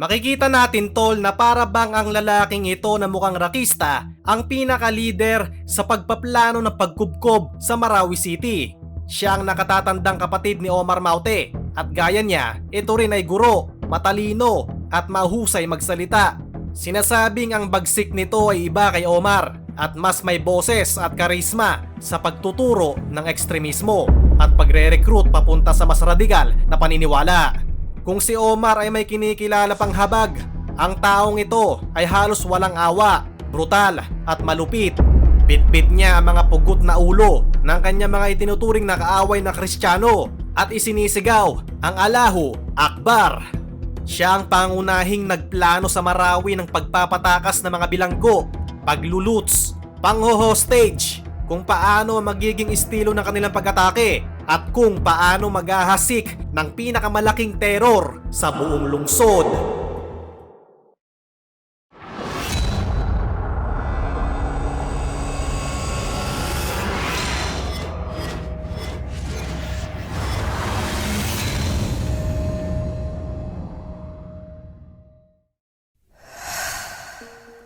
Makikita natin tol na para bang ang lalaking ito na mukhang rakista ang pinaka-leader sa pagpaplano ng pagkubkob sa Marawi City. Siya ang nakatatandang kapatid ni Omar Maute at gaya niya, ito rin ay guro, matalino at mahusay magsalita. Sinasabing ang bagsik nito ay iba kay Omar at mas may boses at karisma sa pagtuturo ng ekstremismo at pagre-recruit papunta sa mas radikal na paniniwala. Kung si Omar ay may kinikilala pang habag, ang taong ito ay halos walang awa, brutal at malupit. Bitbit niya ang mga pugot na ulo ng kanyang mga itinuturing na kaaway na kristyano at isinisigaw ang Allahu Akbar. Siya ang pangunahing nagplano sa Marawi ng pagpapatakas ng mga bilanggo, pagluluts, pangho-hostage, kung paano magiging estilo ng kanilang pag-atake at kung paano maghahasik ng pinakamalaking teror sa buong lungsod.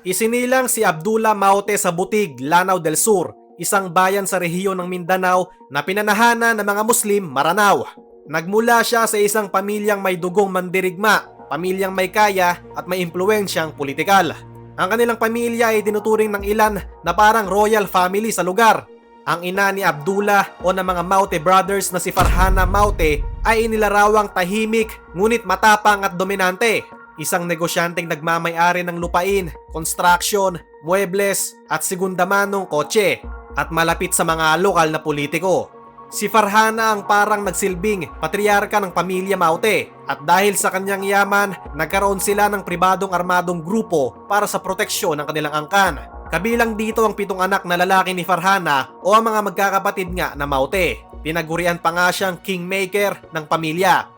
Isinilang si Abdullah Maute sa Butig, Lanao del Sur, isang bayan sa rehiyon ng Mindanao na pinanahanan ng mga Muslim Maranao. Nagmula siya sa isang pamilyang may dugong mandirigma, pamilyang may kaya at may impluensyang politikal. Ang kanilang pamilya ay dinuturing ng ilan na parang royal family sa lugar. Ang ina ni Abdullah o ng mga Maute brothers na si Farhana Maute ay inilarawang tahimik ngunit matapang at dominante isang negosyanteng nagmamayari ng lupain, construction, muebles at segundamanong kotse at malapit sa mga lokal na politiko. Si Farhana ang parang nagsilbing patriarka ng pamilya Maute at dahil sa kanyang yaman, nagkaroon sila ng pribadong armadong grupo para sa proteksyon ng kanilang angkan. Kabilang dito ang pitong anak na lalaki ni Farhana o ang mga magkakapatid nga na Maute. Pinagurian pa nga siyang kingmaker ng pamilya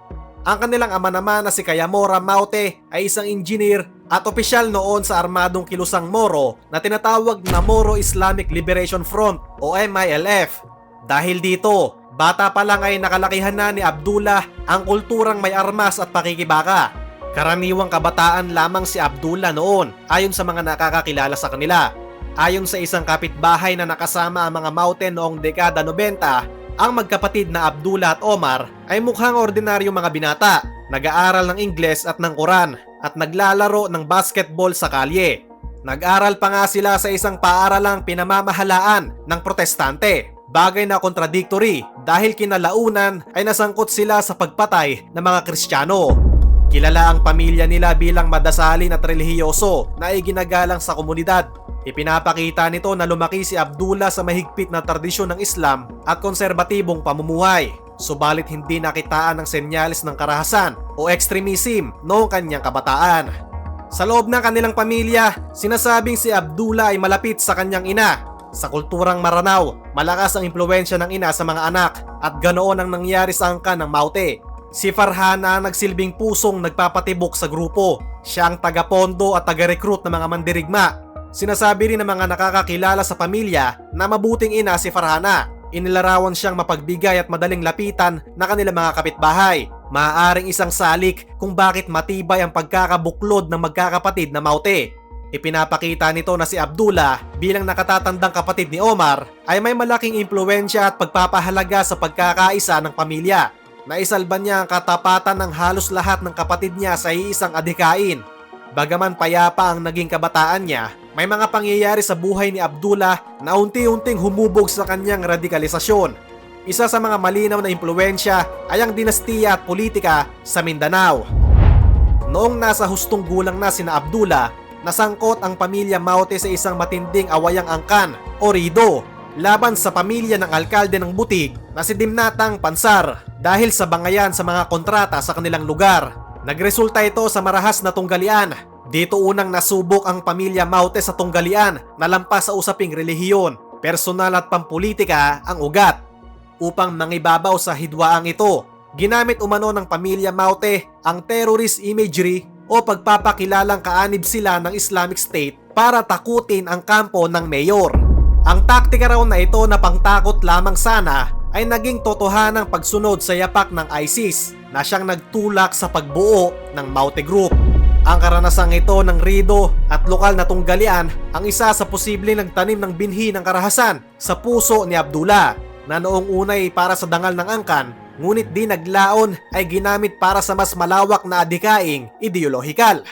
ang kanilang ama naman na si Kayamora Maute ay isang engineer at opisyal noon sa armadong kilusang Moro na tinatawag na Moro Islamic Liberation Front o MILF. Dahil dito, bata pa lang ay nakalakihan na ni Abdullah ang kulturang may armas at pakikibaka. Karaniwang kabataan lamang si Abdullah noon ayon sa mga nakakakilala sa kanila. Ayon sa isang kapitbahay na nakasama ang mga Maute noong dekada 90, ang magkapatid na Abdullah at Omar ay mukhang ordinaryong mga binata, nag-aaral ng Ingles at ng Quran at naglalaro ng basketball sa kalye. Nag-aral pa nga sila sa isang paaralang pinamamahalaan ng protestante. Bagay na contradictory dahil kinalaunan ay nasangkot sila sa pagpatay ng mga Kristiyano. Kilala ang pamilya nila bilang madasalin at relihiyoso na iginagalang sa komunidad Ipinapakita nito na lumaki si Abdullah sa mahigpit na tradisyon ng Islam at konserbatibong pamumuhay. Subalit hindi nakitaan ng senyales ng karahasan o extremism noong kanyang kabataan. Sa loob ng kanilang pamilya, sinasabing si Abdullah ay malapit sa kanyang ina. Sa kulturang Maranao, malakas ang impluensya ng ina sa mga anak at ganoon ang nangyari sa angkan ng Maute. Si Farhana ang nagsilbing pusong nagpapatibok sa grupo. Siya ang taga-pondo at taga-recruit ng mga mandirigma Sinasabi rin ng mga nakakakilala sa pamilya na mabuting ina si Farhana. Inilarawan siyang mapagbigay at madaling lapitan na kanilang mga kapitbahay. Maaaring isang salik kung bakit matibay ang pagkakabuklod ng magkakapatid na Maute. Ipinapakita nito na si Abdullah bilang nakatatandang kapatid ni Omar ay may malaking impluensya at pagpapahalaga sa pagkakaisa ng pamilya. Naisalban niya ang katapatan ng halos lahat ng kapatid niya sa iisang adhikain. Bagaman payapa ang naging kabataan niya, may mga pangyayari sa buhay ni Abdullah na unti-unting humubog sa kanyang radikalisasyon. Isa sa mga malinaw na impluensya ay ang dinastiya at politika sa Mindanao. Noong nasa hustong gulang na sina Abdullah, nasangkot ang pamilya Maute sa isang matinding awayang angkan o rido laban sa pamilya ng alkalde ng Butig na si Dimnatang Pansar dahil sa bangayan sa mga kontrata sa kanilang lugar. Nagresulta ito sa marahas na tunggalian dito unang nasubok ang pamilya Maute sa tunggalian na lampas sa usaping relihiyon, personal at pampolitika ang ugat. Upang mangibabaw sa hidwaang ito, ginamit umano ng pamilya Maute ang terrorist imagery o pagpapakilalang kaanib sila ng Islamic State para takutin ang kampo ng mayor. Ang taktika raw na ito na pangtakot lamang sana ay naging totohanang pagsunod sa yapak ng ISIS na siyang nagtulak sa pagbuo ng Maute Group. Ang karanasang ito ng Rido at lokal na tunggalian ang isa sa posibleng nagtanim ng binhi ng karahasan sa puso ni Abdullah na noong unay para sa dangal ng angkan ngunit di naglaon ay ginamit para sa mas malawak na adikaing ideolohikal.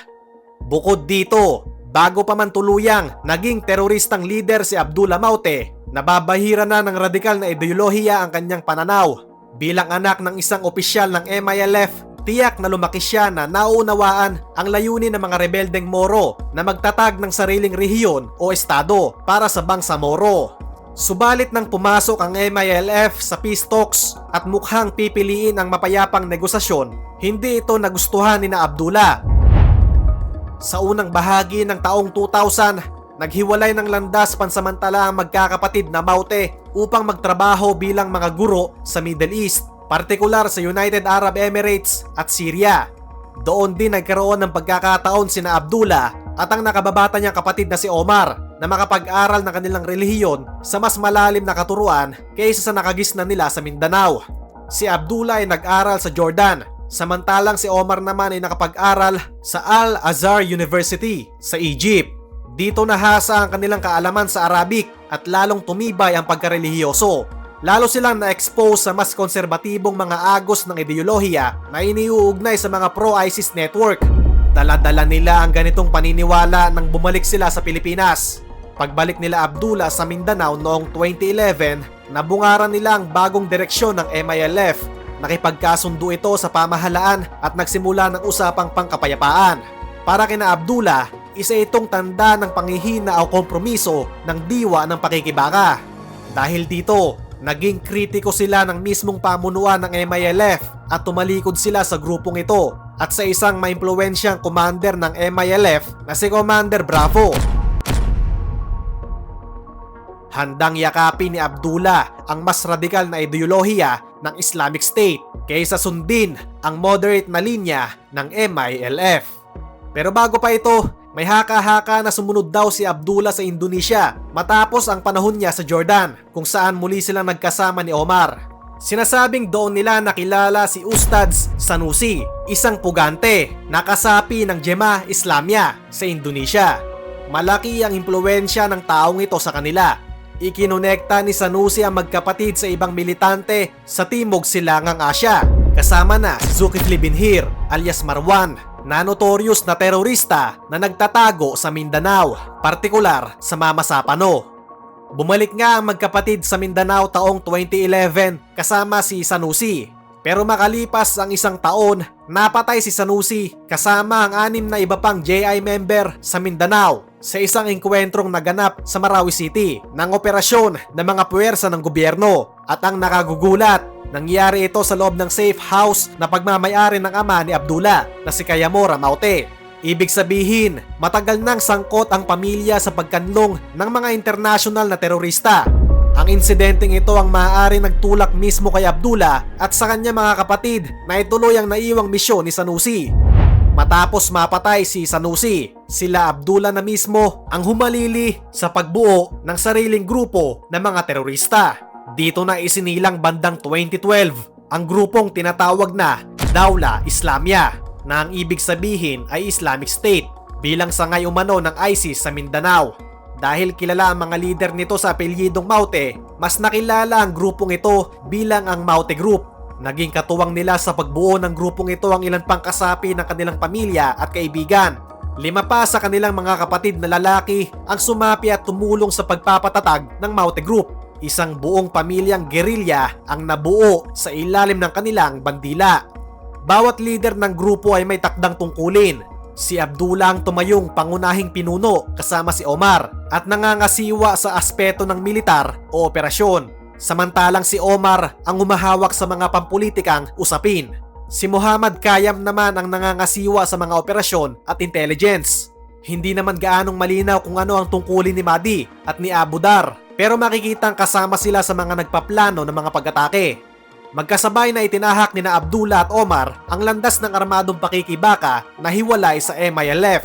Bukod dito, bago pa man tuluyang naging teroristang leader si Abdullah Maute, nababahira na ng radikal na ideolohiya ang kanyang pananaw. Bilang anak ng isang opisyal ng MILF, tiyak na lumaki siya na nauunawaan ang layunin ng mga rebeldeng Moro na magtatag ng sariling rehiyon o estado para sa bangsa Moro. Subalit nang pumasok ang MILF sa peace talks at mukhang pipiliin ang mapayapang negosasyon, hindi ito nagustuhan ni na Abdullah. Sa unang bahagi ng taong 2000, naghiwalay ng landas pansamantala ang magkakapatid na Maute upang magtrabaho bilang mga guro sa Middle East partikular sa United Arab Emirates at Syria. Doon din nagkaroon ng pagkakataon sina Abdullah at ang nakababata niyang kapatid na si Omar na makapag-aral ng kanilang relihiyon sa mas malalim na katuruan kaysa sa nakagisna nila sa Mindanao. Si Abdullah ay nag-aral sa Jordan, samantalang si Omar naman ay nakapag-aral sa Al-Azhar University sa Egypt. Dito nahasa ang kanilang kaalaman sa Arabic at lalong tumibay ang pagkarelihiyoso lalo silang na-expose sa mas konserbatibong mga agos ng ideolohiya na iniuugnay sa mga pro-ISIS network. Dala-dala nila ang ganitong paniniwala nang bumalik sila sa Pilipinas. Pagbalik nila Abdullah sa Mindanao noong 2011, nabungaran nila ang bagong direksyon ng MILF. Nakipagkasundo ito sa pamahalaan at nagsimula ng usapang pangkapayapaan. Para kina Abdullah, isa itong tanda ng panghihina o kompromiso ng diwa ng pakikibaka. Dahil dito, Naging kritiko sila ng mismong pamunuan ng MILF at tumalikod sila sa grupong ito at sa isang maimpluwensyang commander ng MILF na si Commander Bravo. Handang yakapin ni Abdullah ang mas radikal na ideolohiya ng Islamic State kaysa sundin ang moderate na linya ng MILF. Pero bago pa ito, may haka-haka na sumunod daw si Abdullah sa Indonesia matapos ang panahon niya sa Jordan kung saan muli silang nagkasama ni Omar. Sinasabing doon nila nakilala si Ustads Sanusi, isang pugante na kasapi ng Jemaah Islamia sa Indonesia. Malaki ang impluensya ng taong ito sa kanila. Ikinonekta ni Sanusi ang magkapatid sa ibang militante sa Timog Silangang Asya, kasama na Zulkifli Binhir alias Marwan na notorious na terorista na nagtatago sa Mindanao, partikular sa Mama Sapano. Bumalik nga ang magkapatid sa Mindanao taong 2011 kasama si Sanusi. Pero makalipas ang isang taon, napatay si Sanusi kasama ang anim na iba pang JI member sa Mindanao sa isang engkwentrong naganap sa Marawi City ng operasyon ng mga puwersa ng gobyerno at ang nakagugulat Nangyari ito sa loob ng safe house na pagmamayari ng ama ni Abdullah na si Kayamora Maute. Ibig sabihin, matagal nang sangkot ang pamilya sa pagkanlong ng mga international na terorista. Ang insidenteng ito ang maaari nagtulak mismo kay Abdullah at sa kanya mga kapatid na ituloy ang naiwang misyon ni Sanusi. Matapos mapatay si Sanusi, sila Abdullah na mismo ang humalili sa pagbuo ng sariling grupo ng mga terorista. Dito na isinilang bandang 2012 ang grupong tinatawag na Daula Islamia na ang ibig sabihin ay Islamic State bilang sangay umano ng ISIS sa Mindanao. Dahil kilala ang mga leader nito sa apelyidong Maute, mas nakilala ang grupong ito bilang ang Maute Group. Naging katuwang nila sa pagbuo ng grupong ito ang ilan pang kasapi ng kanilang pamilya at kaibigan. Lima pa sa kanilang mga kapatid na lalaki ang sumapi at tumulong sa pagpapatatag ng Maute Group Isang buong pamilyang gerilya ang nabuo sa ilalim ng kanilang bandila. Bawat leader ng grupo ay may takdang tungkulin. Si Abdullah ang tumayong pangunahing pinuno kasama si Omar at nangangasiwa sa aspeto ng militar o operasyon. Samantalang si Omar ang humahawak sa mga pampulitikang usapin. Si Muhammad Kayam naman ang nangangasiwa sa mga operasyon at intelligence. Hindi naman gaanong malinaw kung ano ang tungkulin ni Madi at ni Abu Dar pero makikitang kasama sila sa mga nagpaplano ng mga pag-atake. Magkasabay na itinahak ni na Abdullah at Omar ang landas ng armadong pakikibaka na hiwalay sa MILF.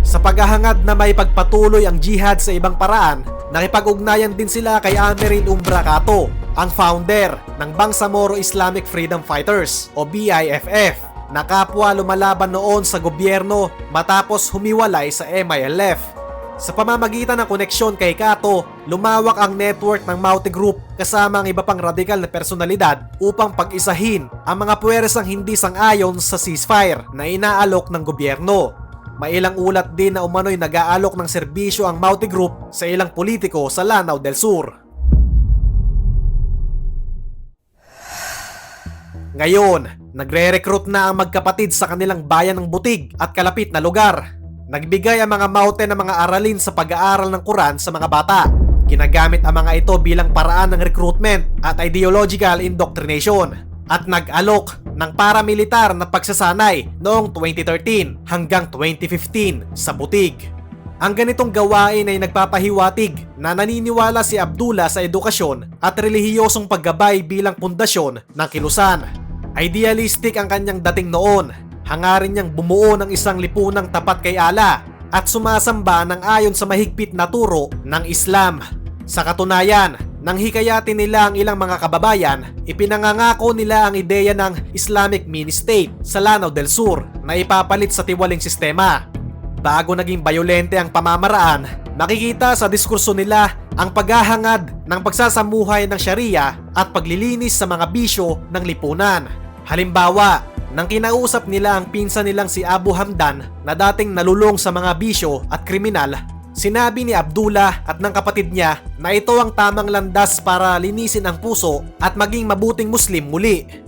Sa paghahangad na may pagpatuloy ang jihad sa ibang paraan, nakipag-ugnayan din sila kay Amirin Umbra Kato, ang founder ng Bangsamoro Islamic Freedom Fighters o BIFF na kapwa lumalaban noon sa gobyerno matapos humiwalay sa MILF. Sa pamamagitan ng koneksyon kay Kato, lumawak ang network ng Maute Group kasama ang iba pang radikal na personalidad upang pag-isahin ang mga puwersang hindi sang-ayon sa ceasefire na inaalok ng gobyerno. May ilang ulat din na umano'y nag-aalok ng serbisyo ang Maute Group sa ilang politiko sa Lanao del Sur. Ngayon, nagre-recruit na ang magkapatid sa kanilang bayan ng Butig at kalapit na lugar. Nagbigay ang mga maute ng mga aralin sa pag-aaral ng Quran sa mga bata. Ginagamit ang mga ito bilang paraan ng recruitment at ideological indoctrination at nag-alok ng paramilitar na pagsasanay noong 2013 hanggang 2015 sa Butig. Ang ganitong gawain ay nagpapahiwatig na naniniwala si Abdullah sa edukasyon at relihiyosong paggabay bilang pundasyon ng kilusan. Idealistic ang kanyang dating noon. Hangarin niyang bumuo ng isang lipunang tapat kay Allah at sumasamba ng ayon sa mahigpit na turo ng Islam. Sa katunayan, nang hikayatin nila ang ilang mga kababayan, ipinangangako nila ang ideya ng Islamic Mini-State sa Lanao del Sur na ipapalit sa tiwaling sistema. Bago naging bayolente ang pamamaraan, nakikita sa diskurso nila ang paghahangad ng pagsasamuhay ng Sharia at paglilinis sa mga bisyo ng lipunan. Halimbawa, nang kinausap nila ang pinsan nilang si Abu Hamdan na dating nalulong sa mga bisyo at kriminal, sinabi ni Abdullah at ng kapatid niya na ito ang tamang landas para linisin ang puso at maging mabuting Muslim muli.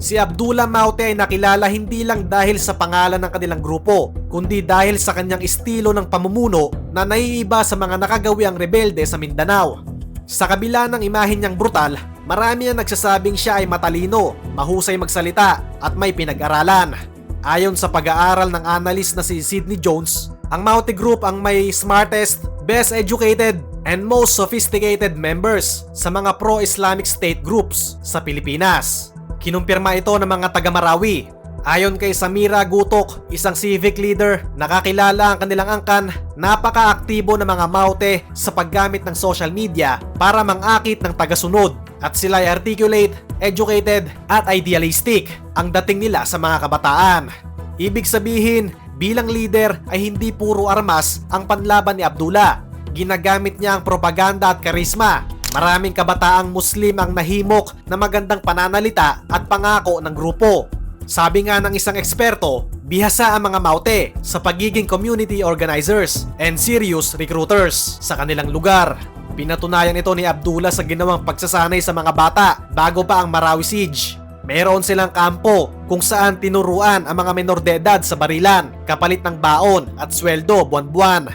Si Abdullah Maute ay nakilala hindi lang dahil sa pangalan ng kanilang grupo, kundi dahil sa kanyang estilo ng pamumuno na naiiba sa mga nakagawiang rebelde sa Mindanao. Sa kabila ng imahe niyang brutal, marami ang nagsasabing siya ay matalino, mahusay magsalita at may pinag-aralan. Ayon sa pag-aaral ng analyst na si Sidney Jones, ang Maute Group ang may smartest, best educated, and most sophisticated members sa mga pro-Islamic state groups sa Pilipinas. Kinumpirma ito ng mga taga-Marawi. Ayon kay Samira Gutok, isang civic leader, nakakilala ang kanilang angkan, napaka-aktibo ng mga maute sa paggamit ng social media para mangakit ng tagasunod at sila ay articulate, educated at idealistic ang dating nila sa mga kabataan. Ibig sabihin, bilang leader ay hindi puro armas ang panlaban ni Abdullah. Ginagamit niya ang propaganda at karisma Maraming kabataang Muslim ang nahimok na magandang pananalita at pangako ng grupo. Sabi nga ng isang eksperto, bihasa ang mga maute sa pagiging community organizers and serious recruiters sa kanilang lugar. Pinatunayan ito ni Abdullah sa ginawang pagsasanay sa mga bata bago pa ang Marawi Siege. Meron silang kampo kung saan tinuruan ang mga menor de edad sa barilan kapalit ng baon at sweldo buwan-buwan.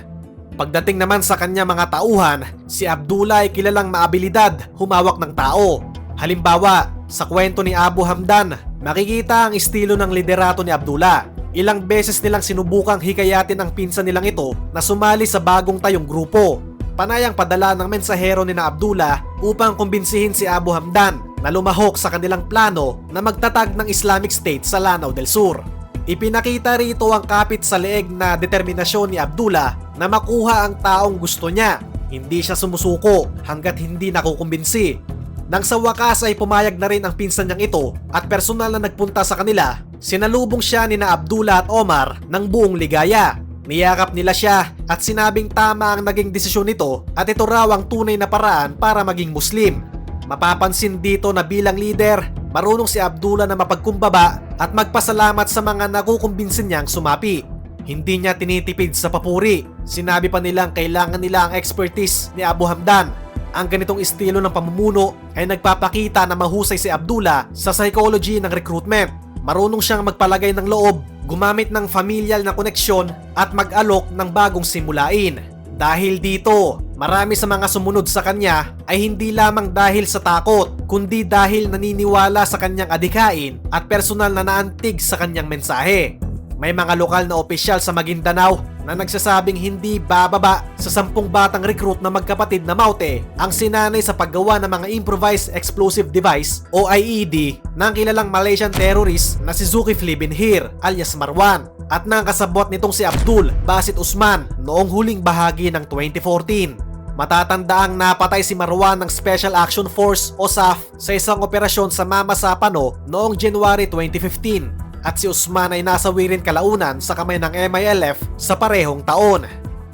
Pagdating naman sa kanya mga tauhan, si Abdullah ay kilalang maabilidad humawak ng tao. Halimbawa, sa kwento ni Abu Hamdan, makikita ang estilo ng liderato ni Abdullah. Ilang beses nilang sinubukang hikayatin ang pinsan nilang ito na sumali sa bagong tayong grupo. Panayang padala ng mensahero ni na Abdullah upang kumbinsihin si Abu Hamdan na lumahok sa kanilang plano na magtatag ng Islamic State sa Lanao del Sur. Ipinakita rito ang kapit sa leeg na determinasyon ni Abdullah na makuha ang taong gusto niya. Hindi siya sumusuko hanggat hindi nakukumbinsi. Nang sa wakas ay pumayag na rin ang pinsan niyang ito at personal na nagpunta sa kanila, sinalubong siya ni na Abdullah at Omar ng buong ligaya. Niyakap nila siya at sinabing tama ang naging desisyon nito at ito raw ang tunay na paraan para maging Muslim. Mapapansin dito na bilang leader, marunong si Abdullah na mapagkumbaba at magpasalamat sa mga nakukumbinsin niyang sumapi. Hindi niya tinitipid sa papuri. Sinabi pa nilang kailangan nila ang expertise ni Abu Hamdan. Ang ganitong estilo ng pamumuno ay nagpapakita na mahusay si Abdullah sa psychology ng recruitment. Marunong siyang magpalagay ng loob, gumamit ng familial na koneksyon at mag-alok ng bagong simulain. Dahil dito, marami sa mga sumunod sa kanya ay hindi lamang dahil sa takot, kundi dahil naniniwala sa kanyang adikain at personal na naantig sa kanyang mensahe. May mga lokal na opisyal sa Maguindanao na nagsasabing hindi bababa sa sampung batang recruit na magkapatid na Maute ang sinanay sa paggawa ng mga improvised explosive device o IED ng kilalang Malaysian terrorist na si Zulkifli bin Hir alias Marwan at ng kasabot nitong si Abdul Basit Usman noong huling bahagi ng 2014. Matatandaang napatay si Marwan ng Special Action Force o SAF sa isang operasyon sa Mama Sapano noong January 2015 at si Usman ay nasawi rin kalaunan sa kamay ng MILF sa parehong taon.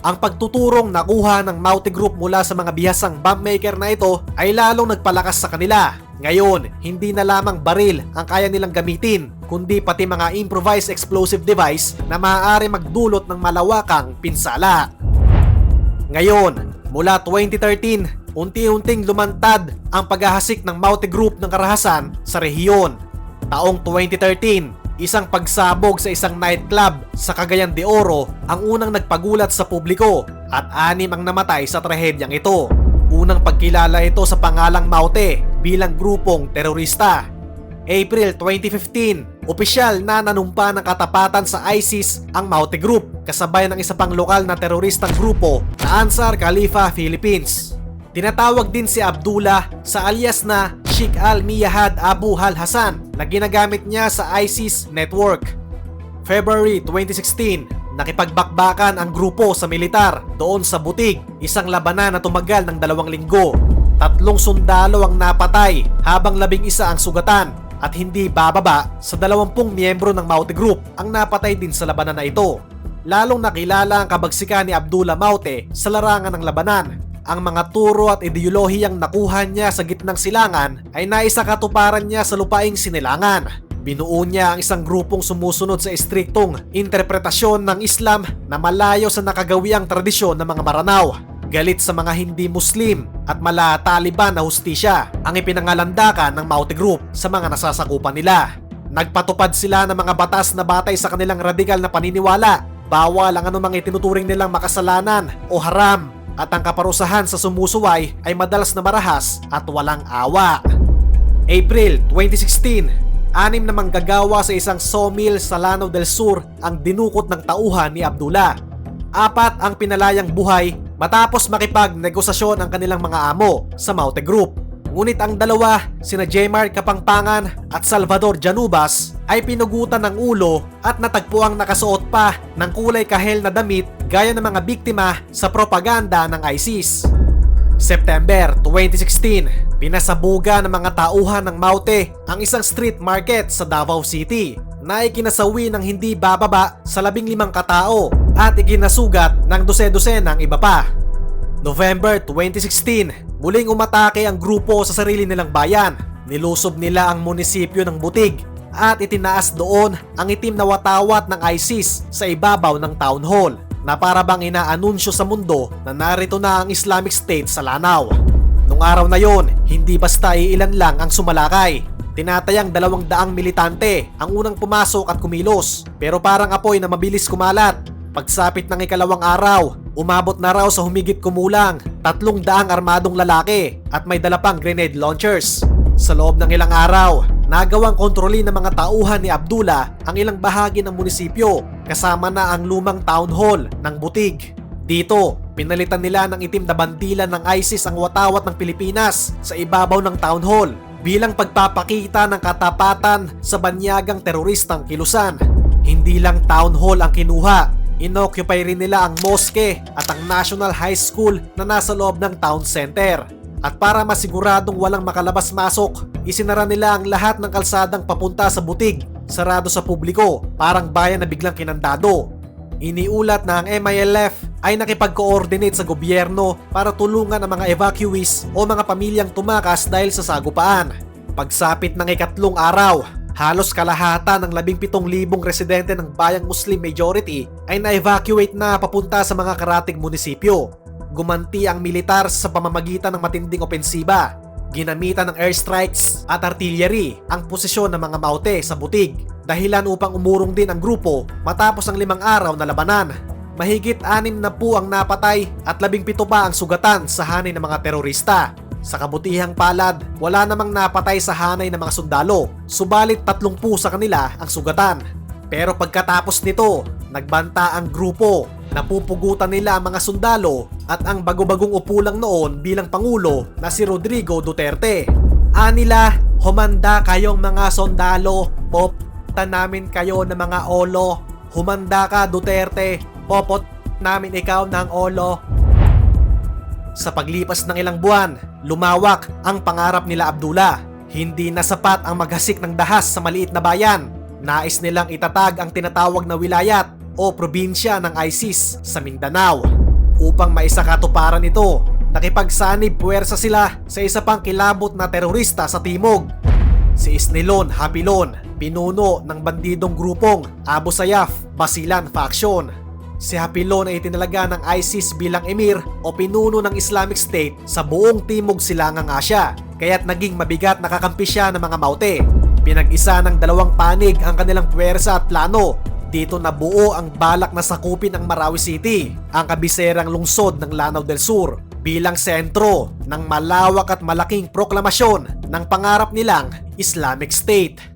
Ang pagtuturong nakuha ng Mauti Group mula sa mga bihasang bomb maker na ito ay lalong nagpalakas sa kanila. Ngayon, hindi na lamang baril ang kaya nilang gamitin, kundi pati mga improvised explosive device na maaari magdulot ng malawakang pinsala. Ngayon, mula 2013, unti-unting lumantad ang paghahasik ng Maute Group ng karahasan sa rehiyon. Taong 2013, isang pagsabog sa isang nightclub sa Cagayan de Oro ang unang nagpagulat sa publiko at anim ang namatay sa trahedyang ito. Unang pagkilala ito sa pangalang Maute bilang grupong terorista. April 2015, opisyal na nanumpa ng katapatan sa ISIS ang Maute Group kasabay ng isa pang lokal na teroristang grupo na Ansar Khalifa Philippines. Tinatawag din si Abdullah sa alias na Sheikh Al-Miyahad Abu Hal Hassan na ginagamit niya sa ISIS network. February 2016, nakipagbakbakan ang grupo sa militar doon sa Butig, isang labanan na tumagal ng dalawang linggo. Tatlong sundalo ang napatay habang labing isa ang sugatan at hindi bababa sa dalawampung miyembro ng Maute Group ang napatay din sa labanan na ito. Lalong nakilala ang kabagsikan ni Abdullah Maute sa larangan ng labanan. Ang mga turo at ideolohiyang nakuha niya sa gitnang silangan ay naisakatuparan niya sa lupaing sinilangan. Binuo niya ang isang grupong sumusunod sa istriktong interpretasyon ng Islam na malayo sa nakagawiang tradisyon ng mga Maranao. Galit sa mga hindi Muslim at mala Taliban na hustisya ang ipinangalandakan ng Maute Group sa mga nasasakupan nila. Nagpatupad sila ng mga batas na batay sa kanilang radikal na paniniwala. Bawal ang anumang itinuturing nilang makasalanan o haram at ang kaparusahan sa sumusuway ay madalas na marahas at walang awa. April 2016, anim na manggagawa sa isang sawmill sa Lanao del Sur ang dinukot ng tauhan ni Abdullah. Apat ang pinalayang buhay matapos makipag-negosasyon ang kanilang mga amo sa Maute Group. Ngunit ang dalawa, sina Jmar Kapangpangan at Salvador Janubas ay pinugutan ng ulo at natagpuang nakasuot pa ng kulay kahel na damit gaya ng mga biktima sa propaganda ng ISIS. September 2016, pinasabuga ng mga tauhan ng Maute ang isang street market sa Davao City na ikinasawi ng hindi bababa sa labing limang katao at iginasugat ng dose-dose ng iba pa. November 2016, muling umatake ang grupo sa sarili nilang bayan. Nilusob nila ang munisipyo ng Butig at itinaas doon ang itim na watawat ng ISIS sa ibabaw ng town hall na para bang inaanunsyo sa mundo na narito na ang Islamic State sa Lanao. Nung araw na yon, hindi basta iilan lang ang sumalakay. Tinatayang dalawang daang militante ang unang pumasok at kumilos pero parang apoy na mabilis kumalat. Pagsapit ng ikalawang araw, umabot na raw sa humigit kumulang tatlong daang armadong lalaki at may dala grenade launchers. Sa loob ng ilang araw, nagawang kontrolin ng mga tauhan ni Abdullah ang ilang bahagi ng munisipyo kasama na ang lumang town hall ng Butig. Dito, pinalitan nila ng itim na bandila ng ISIS ang watawat ng Pilipinas sa ibabaw ng town hall bilang pagpapakita ng katapatan sa banyagang teroristang kilusan. Hindi lang town hall ang kinuha, inoccupy rin nila ang mosque at ang National High School na nasa loob ng town center. At para masiguradong walang makalabas-masok, isinara nila ang lahat ng kalsadang papunta sa butig, sarado sa publiko, parang bayan na biglang kinandado. Iniulat na ang MILF ay nakipag-coordinate sa gobyerno para tulungan ang mga evacuees o mga pamilyang tumakas dahil sa sagupaan. Pagsapit ng ikatlong araw, halos kalahatan ng 17,000 residente ng bayang Muslim majority ay na-evacuate na papunta sa mga karating munisipyo. Gumanti ang militar sa pamamagitan ng matinding opensiba. Ginamitan ng airstrikes at artillery ang posisyon ng mga maute sa butig dahilan upang umurong din ang grupo matapos ang limang araw na labanan. Mahigit anim na po ang napatay at labing pito pa ang sugatan sa hanay ng mga terorista. Sa kabutihang palad, wala namang napatay sa hanay ng mga sundalo, subalit tatlong po sa kanila ang sugatan. Pero pagkatapos nito, nagbanta ang grupo Napupugutan nila ang mga sundalo at ang bago-bagong upo lang noon bilang pangulo na si Rodrigo Duterte. Anila, humanda kayong mga sundalo, popta namin kayo ng mga olo. Humanda ka Duterte, popot namin ikaw ng olo. Sa paglipas ng ilang buwan, lumawak ang pangarap nila Abdullah. Hindi na sapat ang maghasik ng dahas sa maliit na bayan. nais nilang itatag ang tinatawag na wilayat o probinsya ng ISIS sa Mindanao. Upang maisakatuparan ito, nakipagsanib puwersa sila sa isa pang kilabot na terorista sa timog. Si Isnilon Hapilon, pinuno ng bandidong grupong Abu Sayyaf Basilan Faction. Si Hapilon ay tinalaga ng ISIS bilang emir o pinuno ng Islamic State sa buong timog silangang Asya, kaya't naging mabigat na kakampi siya ng mga Maute. Pinag-isa ng dalawang panig ang kanilang puwersa at plano dito nabuo ang balak na sakupin ang Marawi City, ang kabiserang lungsod ng Lanao del Sur, bilang sentro ng malawak at malaking proklamasyon ng pangarap nilang Islamic State.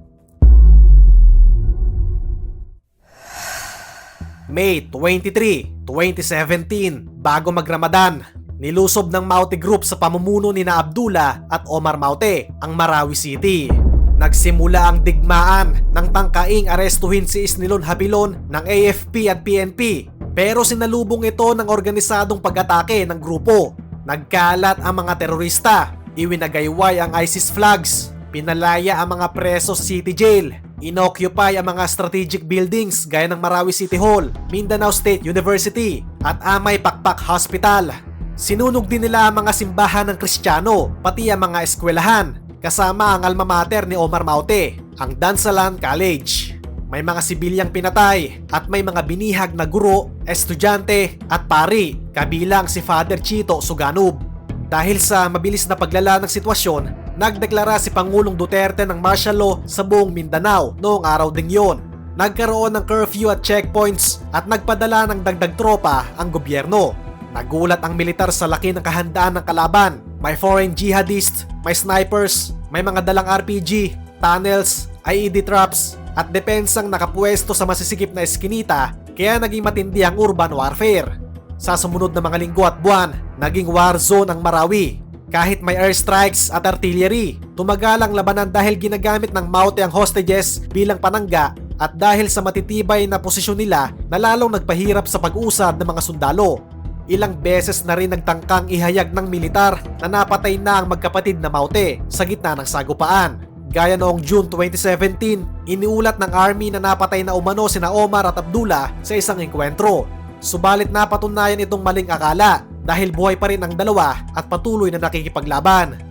May 23, 2017, bago mag-Ramadan, nilusob ng Maute Group sa pamumuno ni na Abdullah at Omar Maute ang Marawi City. Nagsimula ang digmaan nang tangkaing arestuhin si Isnilon Habilon ng AFP at PNP pero sinalubong ito ng organisadong pag-atake ng grupo. Nagkalat ang mga terorista, iwinagayway ang ISIS flags, pinalaya ang mga preso sa city jail, inoccupy ang mga strategic buildings gaya ng Marawi City Hall, Mindanao State University at Amay Pakpak Hospital. Sinunog din nila ang mga simbahan ng Kristiyano, pati ang mga eskwelahan kasama ang alma mater ni Omar Maute, ang Dansalan College. May mga sibilyang pinatay at may mga binihag na guro, estudyante at pari, kabilang si Father Chito Suganub. Dahil sa mabilis na paglala ng sitwasyon, nagdeklara si Pangulong Duterte ng martial law sa buong Mindanao noong araw ding yon. Nagkaroon ng curfew at checkpoints at nagpadala ng dagdag tropa ang gobyerno. Nagulat ang militar sa laki ng kahandaan ng kalaban. May foreign jihadist, may snipers, may mga dalang RPG, tunnels, IED traps, at depensang nakapwesto sa masisikip na eskinita kaya naging matindi ang urban warfare. Sa sumunod na mga linggo at buwan, naging war zone ang Marawi. Kahit may airstrikes at artillery, tumagal ang labanan dahil ginagamit ng Maute ang hostages bilang panangga at dahil sa matitibay na posisyon nila na lalong nagpahirap sa pag-usad ng mga sundalo. Ilang beses na rin nagtangkang ihayag ng militar na napatay na ang magkapatid na Maute sa gitna ng sagupaan. Gaya noong June 2017, iniulat ng army na napatay na umano sina Omar at Abdullah sa isang enkwentro. Subalit napatunayan itong maling akala dahil buhay pa rin ang dalawa at patuloy na nakikipaglaban.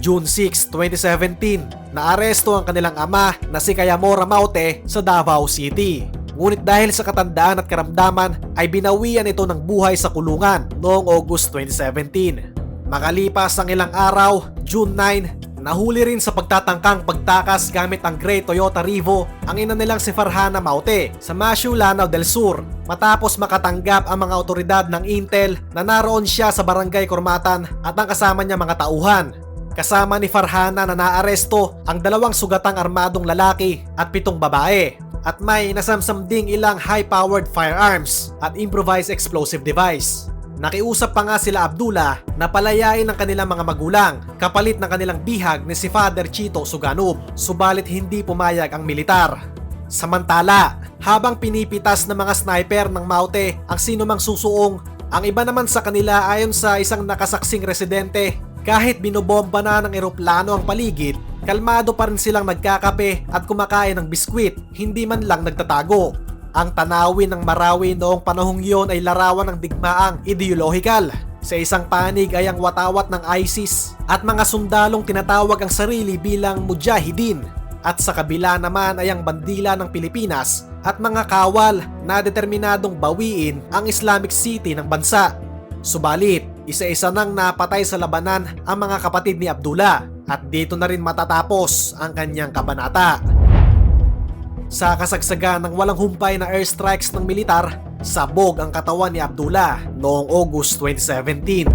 June 6, 2017, naaresto ang kanilang ama na si Kayamora Maute sa Davao City. Ngunit dahil sa katandaan at karamdaman ay binawian ito ng buhay sa kulungan noong August 2017. Makalipas ang ilang araw, June 9, nahuli rin sa pagtatangkang pagtakas gamit ang Grey Toyota Revo ang ina nilang si Farhana Maute sa Mashu, Lanao del Sur matapos makatanggap ang mga otoridad ng Intel na naroon siya sa barangay Kormatan at ang kasama niya mga tauhan. Kasama ni Farhana na naaresto ang dalawang sugatang armadong lalaki at pitong babae at may nasamsam ding ilang high-powered firearms at improvised explosive device. Nakiusap pa nga sila Abdullah na palayain ng kanilang mga magulang kapalit ng kanilang bihag ni si Father Chito Suganub subalit hindi pumayag ang militar. Samantala, habang pinipitas ng mga sniper ng Maute ang sinumang susuong, ang iba naman sa kanila ayon sa isang nakasaksing residente kahit binobomba na ng eroplano ang paligid, kalmado pa rin silang nagkakape at kumakain ng biskwit, hindi man lang nagtatago. Ang tanawin ng Marawi noong panahong yon ay larawan ng digmaang ideolohikal. Sa isang panig ay ang watawat ng ISIS at mga sundalong tinatawag ang sarili bilang mujahidin. At sa kabila naman ay ang bandila ng Pilipinas at mga kawal na determinadong bawiin ang Islamic City ng bansa. Subalit, isa-isa nang napatay sa labanan ang mga kapatid ni Abdullah at dito na rin matatapos ang kanyang kabanata. Sa kasagsagan ng walang humpay na airstrikes ng militar, sabog ang katawan ni Abdullah noong August 2017.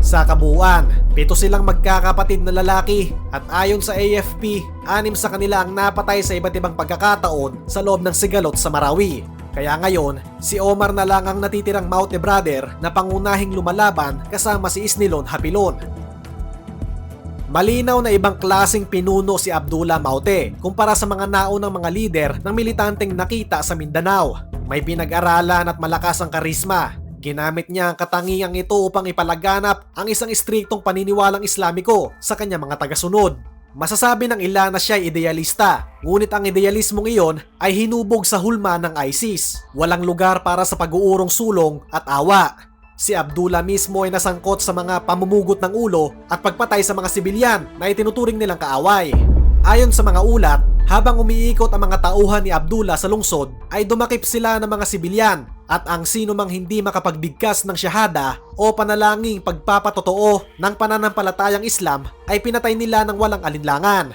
Sa kabuuan, pito silang magkakapatid na lalaki at ayon sa AFP, anim sa kanila ang napatay sa iba't ibang pagkakataon sa loob ng sigalot sa Marawi. Kaya ngayon, si Omar na lang ang natitirang Maute brother na pangunahing lumalaban kasama si Isnilon Hapilon. Malinaw na ibang klasing pinuno si Abdullah Maute kumpara sa mga naunang mga lider ng militanteng nakita sa Mindanao. May pinag-aralan at malakas ang karisma. Ginamit niya ang katangiang ito upang ipalaganap ang isang istriktong paniniwalang Islamiko sa kanyang mga tagasunod. Masasabi ng ilan na siya ay idealista, ngunit ang idealismong iyon ay hinubog sa hulma ng ISIS. Walang lugar para sa pag-uurong sulong at awa. Si Abdullah mismo ay nasangkot sa mga pamumugot ng ulo at pagpatay sa mga sibilyan na itinuturing nilang kaaway. Ayon sa mga ulat, habang umiikot ang mga tauhan ni Abdullah sa lungsod, ay dumakip sila ng mga sibilyan at ang sino mang hindi makapagbigkas ng syahada o panalangin pagpapatotoo ng pananampalatayang Islam ay pinatay nila ng walang alinlangan.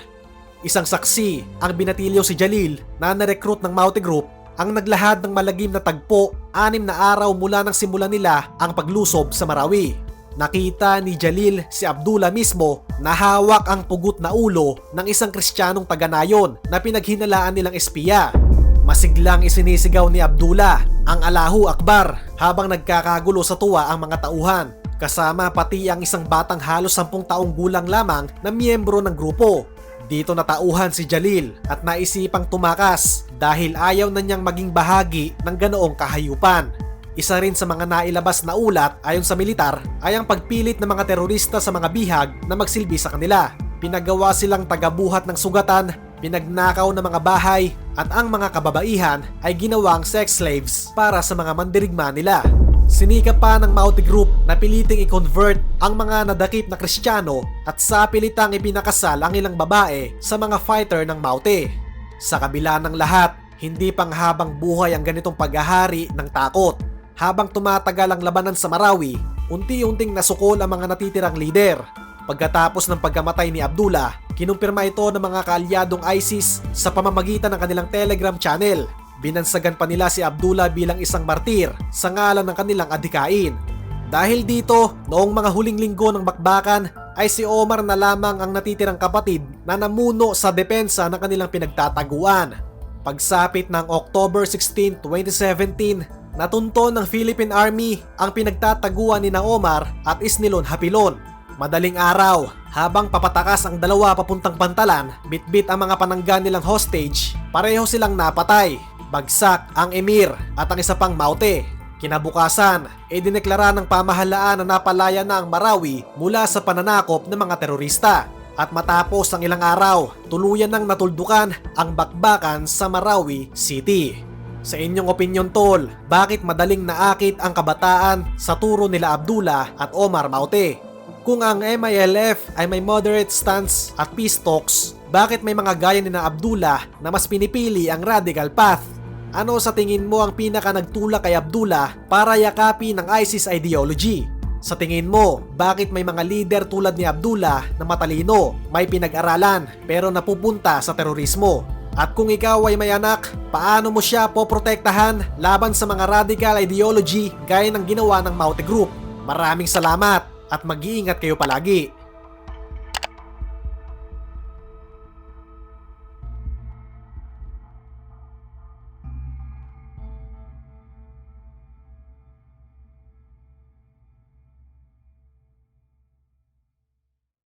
Isang saksi, ang binatilyo si Jalil na narecruit ng Maute Group ang naglahad ng malagim na tagpo anim na araw mula nang simulan nila ang paglusob sa Marawi. Nakita ni Jalil si Abdullah mismo na hawak ang pugot na ulo ng isang kristyanong taga-nayon na pinaghinalaan nilang espiya. Masiglang isinisigaw ni Abdullah ang Allahu Akbar habang nagkakagulo sa tuwa ang mga tauhan. Kasama pati ang isang batang halos 10 taong gulang lamang na miyembro ng grupo. Dito natauhan si Jalil at naisipang tumakas dahil ayaw na niyang maging bahagi ng ganoong kahayupan. Isa rin sa mga nailabas na ulat ayon sa militar ay ang pagpilit ng mga terorista sa mga bihag na magsilbi sa kanila. Pinagawa silang tagabuhat ng sugatan, pinagnakaw ng mga bahay at ang mga kababaihan ay ginawang sex slaves para sa mga mandirigma nila. Sinika pa ng Maute Group na piliting i-convert ang mga nadakip na kristyano at sa pilitang ipinakasal ang ilang babae sa mga fighter ng Maute. Sa kabila ng lahat, hindi pang habang buhay ang ganitong paghahari ng takot. Habang tumatagal ang labanan sa Marawi, unti-unting nasukol ang mga natitirang leader. Pagkatapos ng pagkamatay ni Abdullah, kinumpirma ito ng mga kaalyadong ISIS sa pamamagitan ng kanilang Telegram channel. Binansagan pa nila si Abdullah bilang isang martir sa ngalan ng kanilang adhikain. Dahil dito, noong mga huling linggo ng bakbakan ay si Omar na lamang ang natitirang kapatid na namuno sa depensa ng kanilang pinagtataguan. Pagsapit ng October 16, 2017, natunto ng Philippine Army ang pinagtataguan ni na Omar at Isnilon Hapilon. Madaling araw, habang papatakas ang dalawa papuntang pantalan, bitbit ang mga panangga nilang hostage, pareho silang napatay. Bagsak ang emir at ang isa pang maute. Kinabukasan, e dineklara ng pamahalaan na napalaya na ang Marawi mula sa pananakop ng mga terorista. At matapos ang ilang araw, tuluyan nang natuldukan ang bakbakan sa Marawi City. Sa inyong opinion tol, bakit madaling naakit ang kabataan sa turo nila Abdullah at Omar Maute? Kung ang MILF ay may moderate stance at peace talks, bakit may mga gaya ni na Abdullah na mas pinipili ang radical path? Ano sa tingin mo ang pinaka nagtulak kay Abdullah para yakapin ng ISIS ideology? Sa tingin mo, bakit may mga leader tulad ni Abdullah na matalino, may pinag-aralan, pero napupunta sa terorismo? At kung ikaw ay may anak, paano mo siya poprotektahan laban sa mga radical ideology gaya ng ginawa ng Maute Group? Maraming salamat! at mag-iingat kayo palagi.